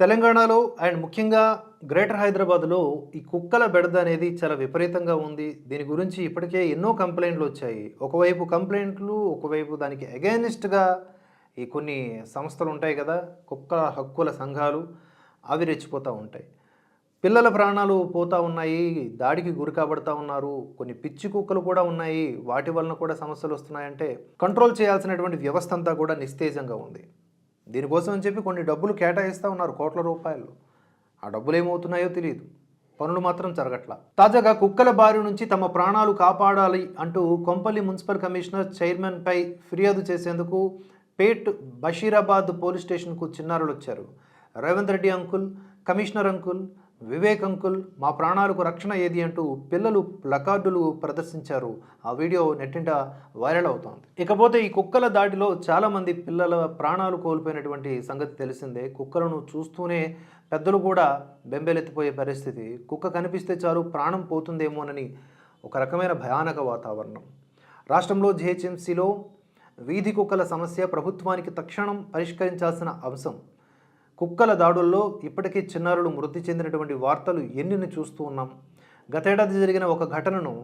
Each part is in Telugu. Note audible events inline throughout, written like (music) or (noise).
తెలంగాణలో అండ్ ముఖ్యంగా గ్రేటర్ హైదరాబాద్లో ఈ కుక్కల బెడద అనేది చాలా విపరీతంగా ఉంది. దీని గురించి ఇప్పటికే ఎన్నో కంప్లైంట్లు వచ్చాయి. ఒకవైపు కంప్లైంట్లు ఒకవైపు దానికి అగైనిస్ట్గా ఈ కొన్ని సంస్థలు ఉంటాయి కదా కుక్కల హక్కుల సంఘాలు అవి రెచ్చిపోతూ ఉంటాయి. పిల్లల ప్రాణాలు పోతూ ఉన్నాయి దాడికి గురి కాబడుతూ ఉన్నారు కొన్ని పిచ్చి కుక్కలు కూడా ఉన్నాయి వాటి వలన కూడా సమస్యలు వస్తున్నాయంటే కంట్రోల్ చేయాల్సినటువంటి వ్యవస్థ అంతా కూడా నిస్తేజంగా ఉంది. దీనికోసం అని చెప్పి కొన్ని డబ్బులు కేటాయిస్తూ ఉన్నారు కోట్ల రూపాయలు. ఆ డబ్బులు ఏమవుతున్నాయో తెలియదు పనులు మాత్రం జరగట్ల. తాజాగా కుక్కల బారి నుంచి తమ ప్రాణాలు కాపాడాలి అంటూ కొంపల్లి మున్సిపల్ కమిషనర్ చైర్మన్పై ఫిర్యాదు చేసేందుకు పేట్ బషీరాబాద్ పోలీస్ స్టేషన్కు చిన్నారులు వచ్చారు Revanth Reddy uncle commissioner uncle Vivek uncle మా ప్రాణాలకు రక్షణ ఏది అంటూ పిల్లలు ప్లకార్డులు ప్రదర్శించారు. ఆ వీడియో నెట్టింట వైరల్ అవుతోంది. ఇకపోతే ఈ కుక్కల దాడిలో చాలామంది పిల్లల ప్రాణాలు కోల్పోయినటువంటి సంగతి తెలిసిందే. కుక్కలను చూస్తూనే పెద్దలు కూడా బెంబేలెత్తిపోయే పరిస్థితి. కుక్క కనిపిస్తే చాలు ప్రాణం పోతుందేమోనని ఒక రకమైన భయానక వాతావరణం. రాష్ట్రంలో జిహెచ్ఎంసీలో వీధి కుక్కల సమస్య ప్రభుత్వానికి తక్షణం పరిష్కరించాల్సిన అంశం కుక్కల దాడుల్లో ఇప్పటికీ చిన్నారులు మృతి చెందినటువంటి వార్తలు ఎన్నిని చూస్తూ ఉన్నాం. గతేడాది జరిగిన ఒక ఘటనను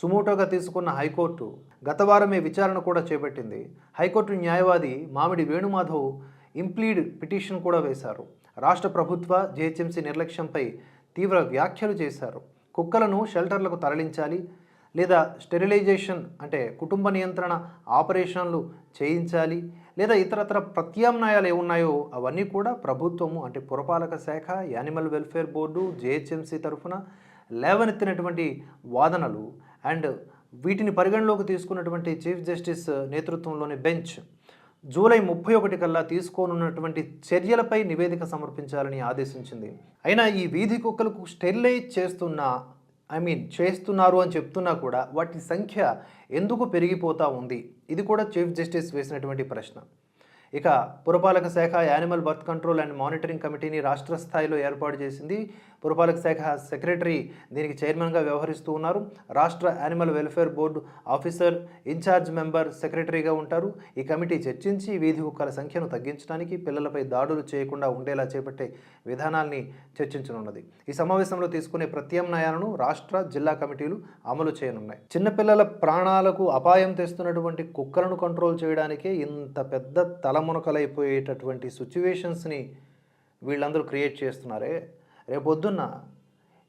సుమోటోగా తీసుకున్న హైకోర్టు గత వారమే విచారణ కూడా చేపట్టింది. హైకోర్టు న్యాయవాది మామిడి వేణుమాధవ్ ఇంప్లీడ్ పిటిషన్ కూడా వేశారు. రాష్ట్ర ప్రభుత్వ జిహెచ్ఎంసీ నిర్లక్ష్యంపై తీవ్ర వ్యాఖ్యలు చేశారు. కుక్కలను షెల్టర్లకు తరలించాలి లేదా స్టెరిలైజేషన్ అంటే కుటుంబ నియంత్రణ ఆపరేషన్లు చేయించాలి లేదా ఇతరత్ర ప్రత్యామ్నాయాలు ఏమున్నాయో అవన్నీ కూడా ప్రభుత్వము అంటే పురపాలక శాఖ యానిమల్ వెల్ఫేర్ బోర్డు జేహెచ్ఎంసీ తరఫున లేవనెత్తినటువంటి వాదనలు అండ్ వీటిని పరిగణలోకి తీసుకున్నటువంటి చీఫ్ జస్టిస్ నేతృత్వంలోని బెంచ్ జూలై ముప్పై ఒకటి కల్లా తీసుకోనున్నటువంటి చర్యలపై నివేదిక సమర్పించాలని ఆదేశించింది. అయినా ఈ వీధి కుక్కలకు స్టెరిలైజ్ చేస్తున్న ఐ మీన్ చేస్తున్నారు అని చెప్తున్నా కూడా వాటి సంఖ్య ఎందుకు పెరిగిపోతూ ఉంది? ఇది కూడా చీఫ్ జస్టిస్ వేసినటువంటి ప్రశ్న. ఇక పురపాలక శాఖ animal birth control and monitoring కమిటీని రాష్ట్ర స్థాయిలో ఏర్పాటు చేసింది. పురపాలక శాఖ సెక్రటరీ దీనికి చైర్మన్గా వ్యవహరిస్తూ ఉన్నారు. రాష్ట్ర animal welfare board officer in charge member సెక్రటరీగా ఉంటారు. ఈ కమిటీ చర్చించి వీధి కుక్కల సంఖ్యను తగ్గించడానికి పిల్లలపై దాడులు చేయకుండా ఉండేలా చేపట్టే విధానాల్ని చర్చించనున్నది. ఈ సమావేశంలో తీసుకునే ప్రత్యామ్నాయాలను రాష్ట్ర జిల్లా కమిటీలు అమలు చేయనున్నాయి. చిన్నపిల్లల ప్రాణాలకు అపాయం తెస్తున్నటువంటి కుక్కలను కంట్రోల్ చేయడానికే ఇంత పెద్ద తలం తలమునకలైపోయేటటువంటి సిచ్యువేషన్స్ని వీళ్ళందరూ క్రియేట్ చేస్తున్నారే. రేపొద్దున్న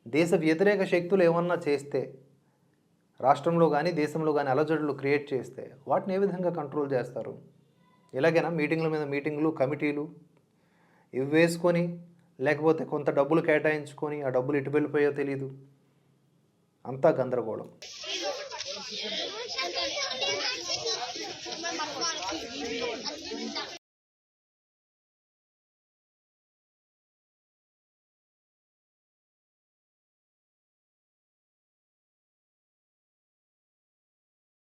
దేశ వ్యతిరేక శక్తులు ఏమన్నా చేస్తే రాష్ట్రంలో కానీ దేశంలో కానీ అలజడులు క్రియేట్ చేస్తే వాటిని ఏ విధంగా కంట్రోల్ చేస్తారు? ఇలాగైనా మీటింగ్ల మీద మీటింగ్లు కమిటీలు ఇవి వేసుకొని లేకపోతే కొంత డబ్బులు కేటాయించుకొని ఆ డబ్బులు ఇటు వెళ్ళిపోయో తెలియదు అంతా గందరగోళం. (laughs)